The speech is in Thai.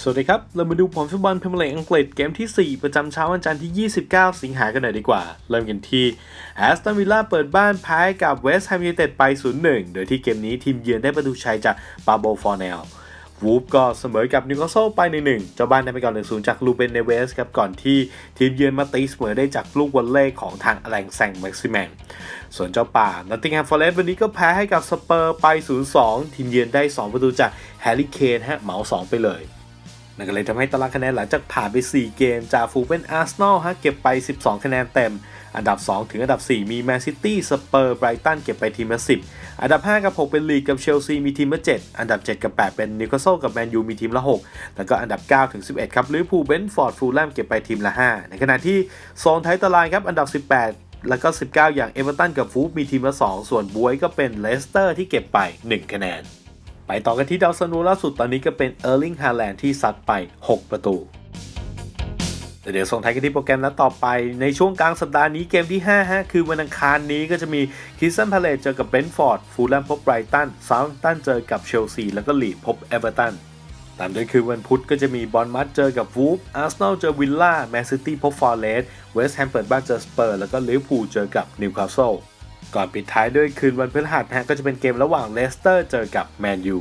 สวัสดีครับ เรามาดูผลฟุตบอลพรีเมียร์ลีกอังกฤษเกมที่ 4 ประจำเช้าวันจันทร์ที่ 29 สิงหากันหน่อยดีกว่า เริ่มกันที่แอสตันวิลล่าเปิดบ้านแพ้กับเวสต์แฮมยูไนเต็ดไป 0-1 โดยที่เกมนี้ทีมเยือนได้ประตูชัยจากปาโบฟอร์เนลวูฟก็เสมอกับนิวคาสเซิลไป1-1เจ้าบ้านได้ไปก่อน1-0จากลูเบนเนเวสครับก่อนที่ทีมเยือนมาตีเสมอได้จากลูกวอลเล่ของทางอแลงแซงแม็กซิแมนส่วนเจ้าป่านอตติงแฮมฟอร์เรสต์วันนี้ก็แพ้ให้กับสเปอร์ไป 0-2 ทีมเยือนได้ 2 ประตูจากแฮร์รี่เคนฮะเหมา 2 ไปเลย นั่นก็เลยทำให้ตารางคะแนนหลังจากผ่านไป 4 เกม จากฟูเป็นอาร์เซนอลฮะเก็บไป 12 คะแนนเต็ม อันดับ 2 ถึงอันดับ 4 มีแมนซิตี้สเปอร์ไบรตันเก็บไปทีมละ10 อันดับ 5 กับ 6 เป็นลีกกับเชลซีมีทีมละ7 อันดับ 7 กับ 8 เป็นนิวคาสเซิลกับแมนยูมีทีมละ 6 แล้วก็อันดับ 9 ถึง 11 ครับลิเวอร์พูลเบนฟอร์ดฟูลแลมเก็บไปทีมละ 5 ในขณะที่โซนท้ายตารางครับอันดับ 18แล้วก็ 19 อย่างเอเวอร์ตันกับฟูฟมีทีมละ 2 ส่วนบวยก็เป็นเลสเตอร์ที่เก็บไป 1 คะแนน ไปต่อกันที่ดาวซันโวล่าสุดตอนนี้ก็เป็นเออร์ลิงฮาแลนด์ที่ซัดไป 6 ประตูเดี๋ยวส่งท้ายกันที่โปรแกรมนัดต่อไป ในช่วงกลางสัปดาห์นี้เกมที่ 5 ฮะ คือวันอังคารนี้ก็จะมีคิสตันพาเลตเจอกับเบนฟอร์ด ฟูลแลมพบไบรตันซาท์ตันเจอกับเชลซี แล้วก็ลีดพบเอเวอร์ตัน ตามด้วยคือวันพุธก็จะมีบอลมัดเจอกับวูฟอาร์เซนอลเจอวิลล่า แมนซิตี้พบฟอร์เรสต์เวสต์แฮมเปิดบ้านเจอสเปอร์ แล้วก็ลิเวอร์พูลเจอกับนิวคาสเซิล ก่อนปิดท้ายด้วยคืนวันพฤหัสฮะก็จะเป็นเกมระหว่างเลสเตอร์เจอกับแมนยู